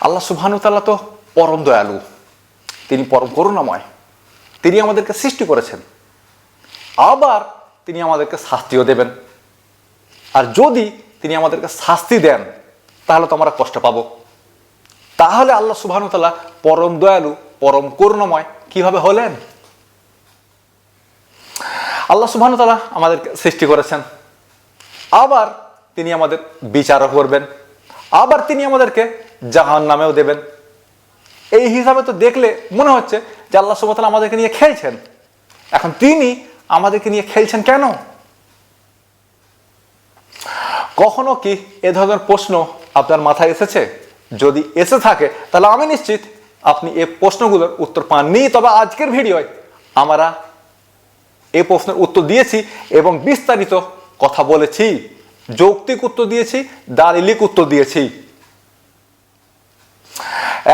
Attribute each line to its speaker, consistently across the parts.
Speaker 1: আল্লাহ সুবহানুতাল্লাহ তো পরম দয়ালু। তিনি পরম করুণাময়। তিনি আমাদেরকে সৃষ্টি করেছেন। আবার তিনি আমাদেরকে শাস্তিও দেবেন। আর যদি তিনি আমাদেরকে শাস্তি দেন, তাহলে তো আমরা কষ্ট পাবো। তাহলে আল্লাহ সুবহানুতাল্লাহ পরম দয়ালু, পরম করুণাময় কীভাবে হলেন? আল্লাহ সুবহানুতাল্লাহ আমাদেরকে সৃষ্টি করেছেন। আবার তিনি আমাদের বিচারও করবেন। আবার তিনি আমাদেরকে জাহান নামেও দেবেন। এই হিসাবে তো দেখলে মনে হচ্ছে যে আল্লাহ সুবহানাহু আমাদেরকে নিয়ে খেলছেন। এখন তিনি আমাদেরকে নিয়ে খেলছেন কেন? কখনো কি এ ধরনের প্রশ্ন আপনার মাথায় এসেছে? যদি এসে থাকে, তাহলে আমি নিশ্চিত আপনি এই প্রশ্নগুলোর উত্তর পাননি। তবে আজকের ভিডিওয় আমরা এ প্রশ্নের উত্তর দিয়েছি এবং বিস্তারিত কথা বলেছি। যৌক্তিক উত্তর দিয়েছি, দালিলিক উত্তর দিয়েছি।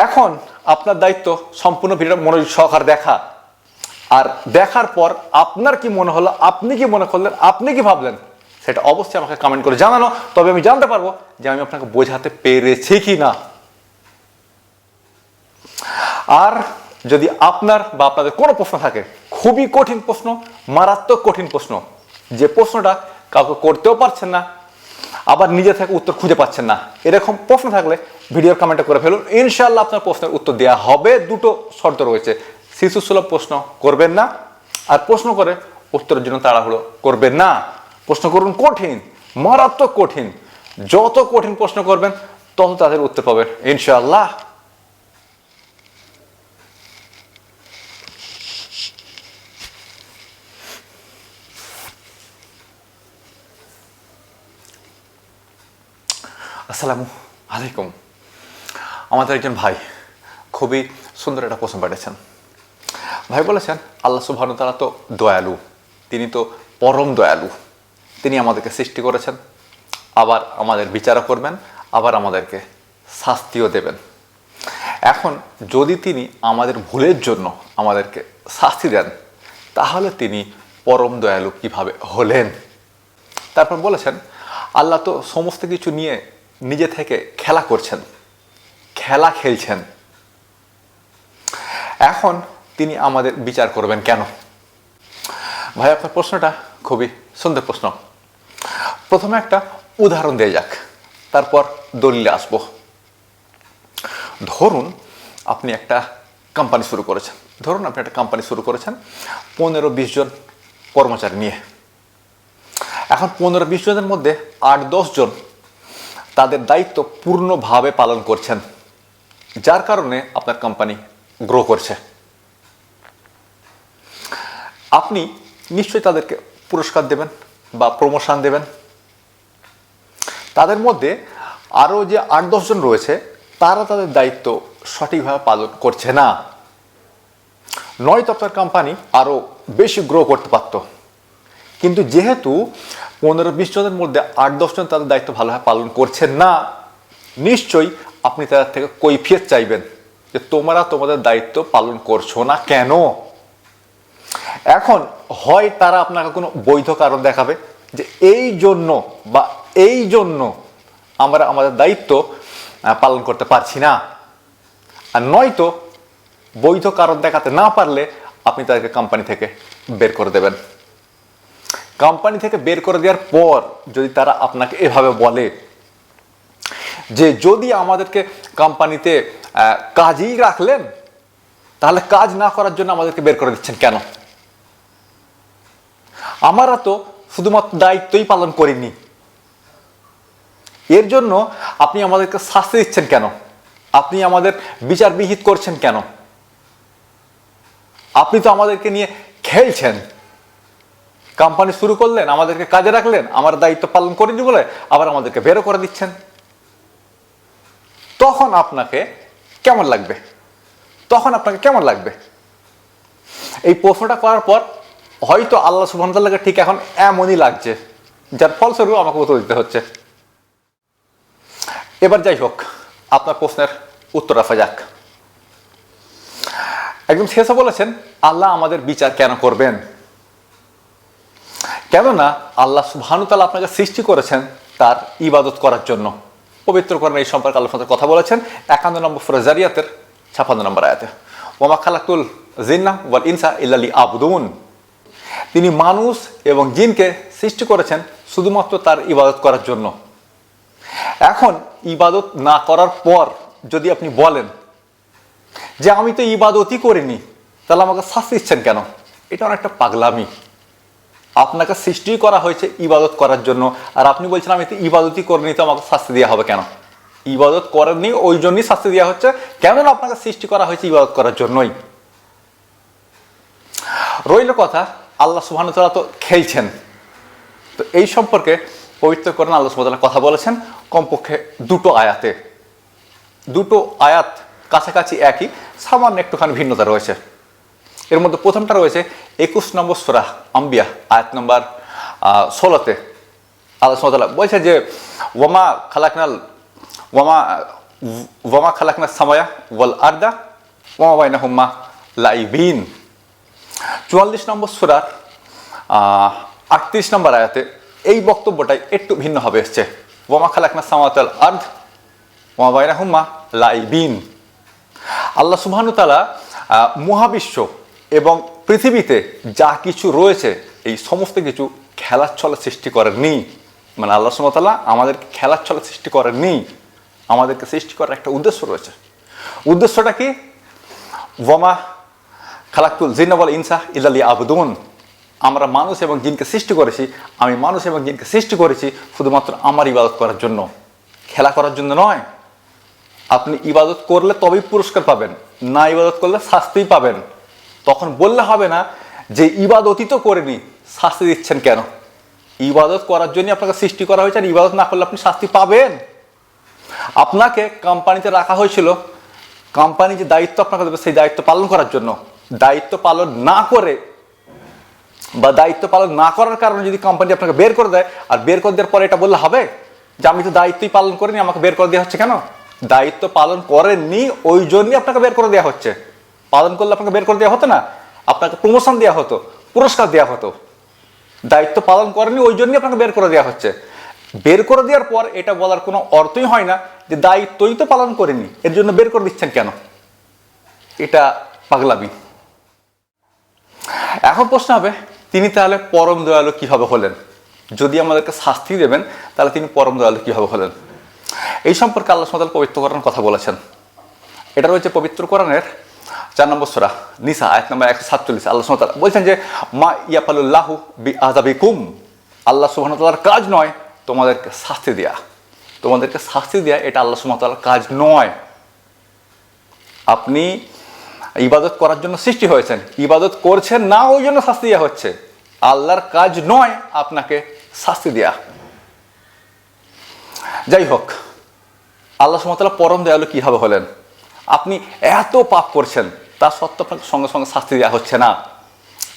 Speaker 1: এখন আপনার দায়িত্ব সম্পূর্ণ ভিডিও মনোযোগ সহকার দেখা। আর দেখার পর আপনার কি মনে হলো, আপনি কি মনে করলেন, আপনি কি ভাবলেন, সেটা অবশ্যই আমাকে কমেন্ট করে জানানো। তবে আমি জানতে পারব যে আমি আপনাকে বোঝাতে পেরেছি কি না আর যদি আপনার বা আপনাদের কোনো প্রশ্ন থাকে, খুবই কঠিন প্রশ্ন, মারাত্মক কঠিন প্রশ্ন, যে প্রশ্নটা কাউকে করতেও পারছেন না আবার নিজে থেকে উত্তর খুঁজে পাচ্ছেন না। এরকম প্রশ্ন থাকলে ভিডিওর কমেন্টে করে ফেলুন। ইনশাল্লাহ আপনার প্রশ্নের উত্তর দেওয়া হবে। দুটো শর্ত রয়েছে। শিশুসুলভ প্রশ্ন করবেন না আর প্রশ্ন করে উত্তরের জন্য তাড়াহুড়ো করবেন না। প্রশ্ন করুন কঠিন, মারাত্মক কঠিন। যত কঠিন প্রশ্ন করবেন, তত তাদের উত্তর পাবেন। ইনশাআল্লাহ। আসসালামু আলাইকুম। আমাদের একজন ভাই খুবই সুন্দর একটা প্রশ্ন পাঠিয়েছেন ভাই বলেছেন, আল্লাহ সুবহান তারা তো দয়ালু। তিনি তো পরম দয়ালু। তিনি আমাদেরকে সৃষ্টি করেছেন। আবার আমাদের বিচারও করবেন, আবার আমাদেরকে শাস্তিও দেবেন। এখন যদি তিনি আমাদের ভুলের জন্য আমাদেরকে শাস্তি দেন, তাহলে তিনি পরম দয়ালু কীভাবে হলেন? তারপর বলেছেন, আল্লাহ তো সমস্ত কিছু নিয়ে নিজে থেকে খেলা করছেন, খেলা খেলছেন। এখন তিনি আমাদের বিচার করবেন কেন? ভাই, আপনার প্রশ্নটা খুবই সুন্দর প্রশ্ন। প্রথমে একটা উদাহরণ দেওয়া যাক, তারপর দলিলে আসব। ধরুন আপনি একটা কোম্পানি শুরু করেছেন। ধরুন আপনি একটা কোম্পানি শুরু করেছেন পনেরো বিশ জন কর্মচারী নিয়ে। এখন পনেরো বিশ জনের মধ্যে আট দশ জন তাদের দায়িত্ব পূর্ণভাবে পালন করছেন, যার কারণে আপনার কোম্পানি গ্রো করছে। আপনি নিশ্চয়ই তাদেরকে পুরস্কার দেবেন বা প্রমোশন দেবেন। তাদের মধ্যে আরও যে আট দশজন রয়েছে, তারা তাদের দায়িত্ব সঠিকভাবে পালন করছে না। নয়তো আপনার কোম্পানি আরও বেশি গ্রো করতে পারত। কিন্তু যেহেতু পনেরো বিশ জনের মধ্যে আট দশজন তাদের দায়িত্ব ভালোভাবে পালন করছেন না, নিশ্চয়ই আপনি তাদের থেকে কৈফিয়ত চাইবেন যে তোমরা তোমাদের দায়িত্ব পালন করছ না কেন? এখন হয় তারা আপনাকে কোনো বৈধ কারণ দেখাবে যে এই জন্য বা এই জন্য আমরা আমাদের দায়িত্ব পালন করতে পারছি না। আর নয়তো বৈধ কারণ দেখাতে না পারলে আপনি তাদেরকে কোম্পানি থেকে বের করে দেবেন। কোম্পানি থেকে বের করে দেওয়ার পর যদি তারা আপনাকে এভাবে বলে যে যদি আমাদেরকে কোম্পানিতে কাজই রাখলেন, তাহলে কাজ না করার জন্য আমাদেরকে বের করে দিচ্ছেন কেন? আমরা তো শুধুমাত্র দায়িত্বই পালন করিনি। এর জন্য আপনি আমাদেরকে শাস্তি দিচ্ছেন কেন? আপনি আমাদের বিচার বিহিত করছেন কেন? আপনি তো আমাদেরকে নিয়ে খেলছেন। কোম্পানি শুরু করলেন, আমাদেরকে কাজে রাখলেন, আমার দায়িত্ব পালন করিনি বলে আবার আমাদেরকে বেরো করে দিচ্ছেন। তখন আপনাকে কেমন লাগবে? তখন আপনাকে কেমন লাগবে? এই প্রশ্নটা করার পর হয়তো আল্লাহ সুবহানাল্লাহকে ঠিক এখন এমনই লাগছে, যার ফলস্বরূপ আমাকে উত্তর দিতে হচ্ছে। এবার যাই হোক, আপনার প্রশ্নের উত্তর আসা যাক। একদম শেষে বলেছেন, আল্লাহ আমাদের বিচার কেন করবেন? কেননা আল্লাহ সুবহানুতাল আপনাকে সৃষ্টি করেছেন তার ইবাদত করার জন্য। পবিত্র করেন এই সম্পর্কে আল্লাহ কথা বলেছেন। একান্ন নম্বর ফরাজারিয়াতের ছাপান্ন নম্বর আয়াতে। ওমা খালাকুল জিন্না ওয়াল ইনসা ইল্লালি আবুদুন তিনি মানুষ এবং জিনকে সৃষ্টি করেছেন শুধুমাত্র তার ইবাদত করার জন্য। এখন ইবাদত না করার পর যদি আপনি বলেন যে আমি তো ইবাদতই করিনি, তাহলে আমাকে শাস্তি দিচ্ছেন কেন? এটা অনেকটা পাগলামি। আপনাকে সৃষ্টি করা হয়েছে ইবাদত করার জন্য। আর আপনি বলছেন, আমি তো ইবাদতই করে নিতে আমাকে শাস্তি দেওয়া হবে কেন? ইবাদত করেননি, ওই জন্যই শাস্তি দেওয়া হচ্ছে। কেননা আপনাকে সৃষ্টি করা হয়েছে ইবাদত করার জন্যই। রইল কথা, আল্লাহ সুবহান তো খেলছেন। তো এই সম্পর্কে পবিত্র করেন আল্লাহ সুবহান কথা বলেছেন কমপক্ষে দুটো আয়াতে। দুটো আয়াত কাছাকাছি একই, সামান্য একটুখানি ভিন্নতা রয়েছে। এর মধ্যে প্রথমটা রয়েছে একুশ নম্বর সুরাহ আম্বিয়া আয়াত নম্বর ষোলোতে আল্লাহ সুবহানাহু বলছে যে ওয়ামা খালাকনাল ওয়ামা ওয়ামা খালাকনা সামায়া ওয়াল আরদা ওয়ামা বাইনাহুম্মা লাইবিন। চুয়াল্লিশ নম্বর সুরার আটত্রিশ নম্বর আয়াতে এই বক্তব্যটাই একটু ভিন্নভাবে এসছে। ওয়ামা খালাকনা সামাতাল আর্ধ ওয়ামা বাইনাহুম্মা লাইবিন। আল্লাহ সুবহানু তাআলা আহ, মহাবিশ্ব এবং পৃথিবীতে যা কিছু রয়েছে, এই সমস্ত কিছু খেলার ছলে সৃষ্টি করেননি। মানে আল্লাহ সুমতাল্লাহ আমাদেরকে খেলার ছলে সৃষ্টি করেননি। আমাদেরকে সৃষ্টি করার একটা উদ্দেশ্য রয়েছে। উদ্দেশ্যটা কি? ওয়ামা খালাকুল জিন্নাবল ইনসা ইল্লালি আবদুন আমরা মানুষ এবং জিনকে সৃষ্টি করেছি, আমি মানুষ এবং জিনকে সৃষ্টি করেছি শুধুমাত্র আমার ইবাদত করার জন্য। খেলা করার জন্য নয়। আপনি ইবাদত করলে তবেই পুরস্কার পাবেন, না ইবাদত করলে শাস্তিই পাবেন। তখন বললে হবে না যে ইবাদতই তো করেনি শাস্তি দিচ্ছেন কেন? ইবাদত করার জন্য আপনাকে সৃষ্টি করা হয়েছে আর ইবাদত না করলে আপনি শাস্তি পাবেন। আপনাকে কোম্পানিতে রাখা হয়েছিল। কোম্পানি যে দায়িত্ব আপনাকে দেবে, সেই দায়িত্ব পালন করার জন্য। দায়িত্ব পালন না করে বা দায়িত্ব পালন না করার কারণে যদি কোম্পানি আপনাকে বের করে দেয়, আর বের করে দেওয়ার পরে এটা বললে হবে যে আমি তো দায়িত্বই পালন করিনি, আমাকে বের করে দেওয়া হচ্ছে কেন? দায়িত্ব পালন করেননি, ওই জন্যই আপনাকে বের করে দেওয়া হচ্ছে। পালন করলে আপনাকে বের করে দেওয়া হতো না? আপনাকে প্রমোশন দেওয়া হতো, পুরস্কার দেওয়া হতো। দায়িত্ব পালন করেনি ওই জন্যই আপনাকে বের করে দেওয়া হচ্ছে। বের করে দেওয়ার পর এটা বলার কোনো অর্থই হয় না যে দায়িত্বই তো পালন করেনি এর জন্য বের করে দিচ্ছেন কেন? এটা পাগলামি। এখন প্রশ্ন হবে, তিনি তাহলে পরম দয়ালু কীভাবে হলেন? যদি আমাদেরকে শাস্তি দেবেন, তাহলে তিনি পরম দয়ালু কীভাবে হলেন? এই সম্পর্কে আল্লাহ পবিত্র কোরআন কথা বলেছেন। এটা রয়েছে পবিত্র কোরআনের চার নম্বর সোরা নিসা এক নম্বর একশো সাতচল্লিশ। আল্লাহ সুমতাল বলছেন যে, মা ইয়াপালুল্লাহু বি আজাবিকুম আল্লাহ সুবাহতালার কাজ নয় তোমাদেরকে শাস্তি দেয়া। তোমাদেরকে শাস্তি দেয়া এটা আল্লাহ সুমতালার কাজ নয়। আপনি ইবাদত করার জন্য সৃষ্টি হয়েছেন, ইবাদত করছেন না, ওই জন্য শাস্তি দেওয়া হচ্ছে। আল্লাহর কাজ নয় আপনাকে শাস্তি দেয়া। যাই হোক, আল্লাহ সুমতাল্লাহ পরম দয়ালু কীভাবে হলেন? আপনি এত পাপ করছেন, তা সত্ত্বেও আপনাকে সঙ্গে সঙ্গে শাস্তি দেওয়া হচ্ছে না।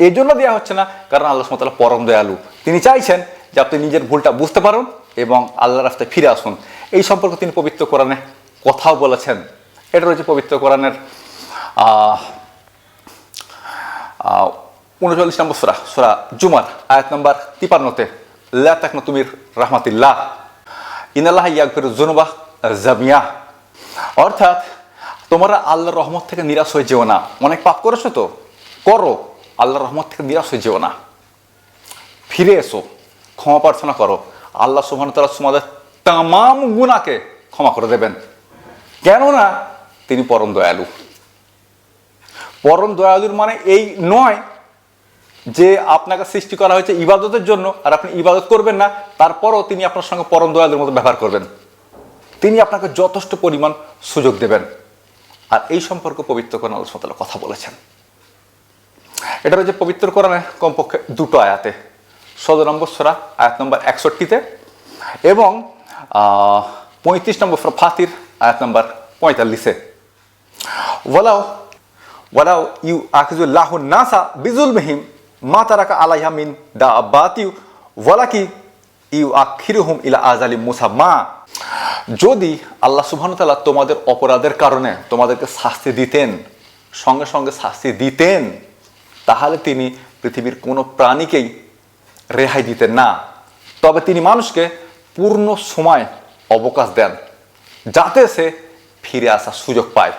Speaker 1: এই জন্য দেওয়া হচ্ছে না, কারণ আল্লাহ সুমতাল্লাহ পরম দয়ালু। তিনি চাইছেন যে আপনি নিজের ভুলটা বুঝতে পারুন এবং আল্লাহ রাস্তায় ফিরে আসুন। এই সম্পর্কে তিনি পবিত্র কোরআনে কথাও বলেছেন। এটা রয়েছে পবিত্র কোরআনের উনচল্লিশ নম্বর সোরা সোরা জুমার, আয়াত নম্বর তিপান্নতে, লা তাকনা তুমির রহমাতিল্লাহ ইনাল্লাহ ইয়াগফির জুনুবা জামিয়া। অর্থাৎ তোমরা আল্লাহর রহমত থেকে নিরাশ হয়ে যেও না। অনেক পাপ করেছ তো? করো। আল্লাহর রহমত থেকে নিরাশ হয়ে যেও না। ফিরে এসো। ক্ষমা প্রার্থনা করো। আল্লাহ সুবহান তাআলা তোমাদের তামাম গুণাকে ক্ষমা করে দেবেন। কেননা তিনি পরম দয়ালু। পরম দয়ালুর মানে এই নয় যে আপনাকে সৃষ্টি করা হয়েছে ইবাদতের জন্য আর আপনি ইবাদত করবেন না, তারপরও তিনি আপনার সঙ্গে পরম দয়ালুর মতো ব্যবহার করবেন। তিনি আপনাকে যথেষ্ট পরিমাণ সুযোগ দেবেন। আর এই সম্পর্ক পবিত্র কোরআন আল্লাহ কথা বলেছেন। এটা রয়েছে পবিত্র কোরআনের কমপক্ষে দুটো আয়াতে, ষোলো নম্বর সোরা, আয়াত নম্বর একষট্টিতে এবং পঁয়ত্রিশ নম্বর ফাতির, আয়াত নম্বর পঁয়তাল্লিশে ওয়ালাও ওয়ালাও ইউ আকিজুল্লাহ নাসা বিজুল মেহিম মা তারাকা আলাইহা মিন দা আব্বাতিউ ওয়ালাকি ইউ আখিরুহুম ইলা আজ আজালি মুসাম্মা। যদি আল্লাহ সুবহানাহু তোমাদের অপরাধের কারণে তোমাদেরকে শাস্তি দিতেন, সঙ্গে সঙ্গে শাস্তি দিতেন, তাহলে তিনি পৃথিবীর কোনো প্রাণীকেই রেহাই দিতেন না। তবে তিনি মানুষকে পূর্ণ সময় অবকাশ দেন, যাতে সে ফিরে আসার সুযোগ পায়।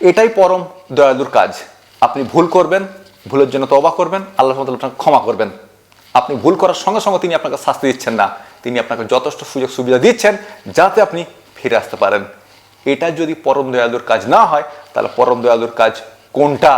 Speaker 1: এটাই পরম দয়ালুর কাজ। আপনি ভুল করবেন, ভুলের জন্য তবা করবেন, আল্লাহ আপনাকে ক্ষমা করবেন। আপনি ভুল করার সঙ্গে সঙ্গে তিনি আপনাকে শাস্তি দিচ্ছেন না। তিনি আপনাকে যথেষ্ট সুযোগ সুবিধা দিচ্ছেন যাতে আপনি ফিরে আসতে পারেন। এটা যদি পরম দয়ালুর কাজ না হয়, তাহলে পরম দয়ালুর কাজ কোনটা?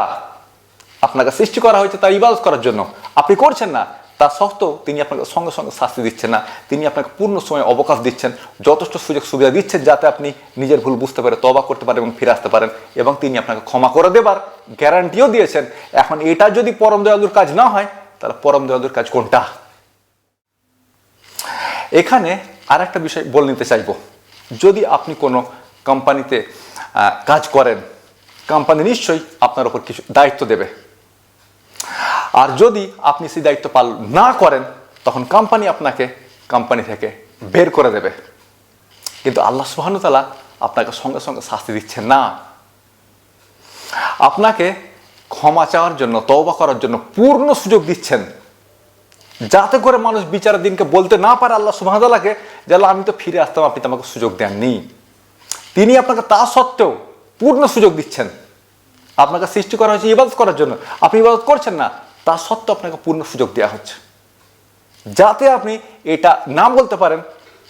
Speaker 1: আপনাকে সৃষ্টি করা হয়েছে তার ইবাদত করার জন্য। আপনি করছেন না, তা সত্ত্বেও তিনি আপনাকে সঙ্গে সঙ্গে শাস্তি দিচ্ছেন না। তিনি আপনাকে পূর্ণ সময় অবকাশ দিচ্ছেন, যথেষ্ট সুযোগ সুবিধা দিচ্ছেন যাতে আপনি নিজের ভুল বুঝতে পারে তবা করতে পারেন এবং ফিরে আসতে পারেন এবং তিনি আপনাকে ক্ষমা করে দেবার গ্যারান্টিও দিয়েছেন। এখন এটা যদি পরম দয়ালুর কাজ না হয়, তাহলে পরম দয়ালুর কাজ কোনটা? এখানে আর একটা বিষয় বলে নিতে চাইব। যদি আপনি কোনো কোম্পানিতে কাজ করেন, কোম্পানি নিশ্চয়ই আপনার উপর কিছু দায়িত্ব দেবে। আর যদি আপনি সেই দায়িত্ব পালন না করেন, তখন কোম্পানি আপনাকে কোম্পানি থেকে বের করে দেবে। কিন্তু আল্লাহ সুহানুতালা আপনাকে সঙ্গে সঙ্গে শাস্তি দিচ্ছেন না। আপনাকে ক্ষমা চাওয়ার জন্য, তওবা করার জন্য পূর্ণ সুযোগ দিচ্ছেন। যাতে করে মানুষ বিচারের দিনকে বলতে না পারে আল্লাহ সুহামতাল্লাহকে যে আল্লাহ আমি তো ফিরে আসতাম আপনি তো আমাকে সুযোগ দেননি। তিনি আপনাকে তা সত্ত্বেও পূর্ণ সুযোগ দিচ্ছেন। আপনাকে সৃষ্টি করা হয়েছে ইবাদত করার জন্য। আপনি ইবাদত করছেন না, তা সত্ত্বেও আপনাকে পূর্ণ সুযোগ দেওয়া হচ্ছে। যাতে আপনি এটা না বলতে পারেন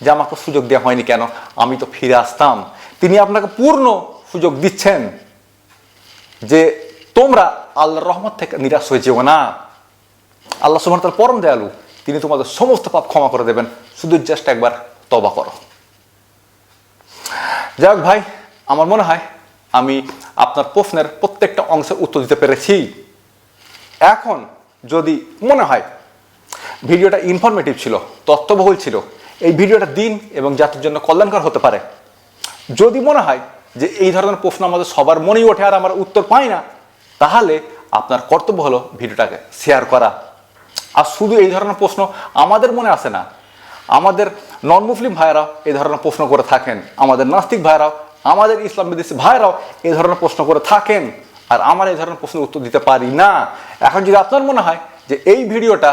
Speaker 1: যে আমাকে সুযোগ দেওয়া হয়নি কেন, আমি তো ফিরে আসতাম। তিনি আপনাকে পূর্ণ সুযোগ দিচ্ছেন যে তোমরা আল্লাহর রহমত থেকে নিরাশ হয়ে যেও না। আল্লাহ সুবহান তার পরম দয়ালু, তিনি তোমাদের সমস্ত পাপ ক্ষমা করে দেবেন। শুধু জাস্ট একবার তবা করো। যাই হোক ভাই, আমার মনে হয় আমি আপনার প্রশ্নের প্রত্যেকটা অংশের উত্তর দিতে পেরেছি। এখন যদি মনে হয় ভিডিওটা ইনফরমেটিভ ছিল, তথ্যবহুল ছিল, এই ভিডিওটা দিন এবং জাতির জন্য কল্যাণকর হতে পারে। যদি মনে হয় যে এই ধরনের প্রশ্ন আমাদের সবার মনেই ওঠে আর আমরা উত্তর পাই না, তাহলে আপনার কর্তব্য হলো ভিডিওটাকে শেয়ার করা। আর শুধু এই ধরনের প্রশ্ন আমাদের মনে আসে না। আমাদের নন মুসলিম ভাইয়েরাও এই ধরনের প্রশ্ন করে থাকেন। আমাদের নাস্তিক ভাইয়েরাও, আমাদের ইসলাম বিদেশি ভাইয়েরাও এই ধরনের প্রশ্ন করে থাকেন। আর আমার এই ধরনের প্রশ্নের উত্তর দিতে পারি না। এখন যদি আপনার মনে হয় যে এই ভিডিওটা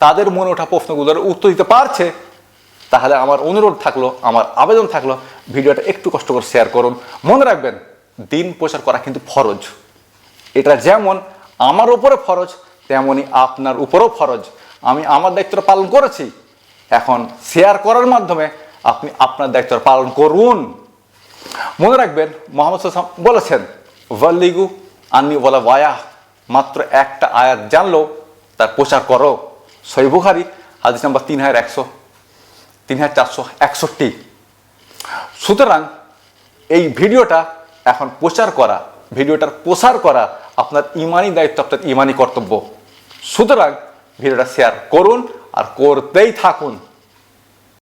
Speaker 1: তাদের মনে ওঠা প্রশ্নগুলোর উত্তর দিতে পারছে, তাহলে আমার অনুরোধ থাকল, আমার আবেদন থাকল, ভিডিওটা একটু কষ্ট করে শেয়ার করুন। মনে রাখবেন, দিন প্রচার করা কিন্তু ফরজ। এটা যেমন আমার ওপরে ফরজ তেমনি আপনার উপরেও ফরজ। আমি আমার দায়িত্ব পালন করেছি। এখন শেয়ার করার মাধ্যমে আপনি আপনার দায়িত্ব পালন করুন। মনে রাখবেন, মোহাম্মদ সাল্লাম বলেছেন ওয়াল্লিগু আন্নি বলা ওয়ায়া মাত্র একটা আয়াত জানলো, তার প্রচার করো। সই বুখারি, হাদিস নাম্বার তিন হাজার একশো, তিন হাজার চারশো একষট্টি। সুতরাং এই ভিডিওটা এখন প্রচার করা, ভিডিওটার প্রসার করা আপনার ইমানি দায়িত্ব, আপনার ইমানি কর্তব্য। সুতরাং ভিডিওটা শেয়ার করুন আর করতেই থাকুন।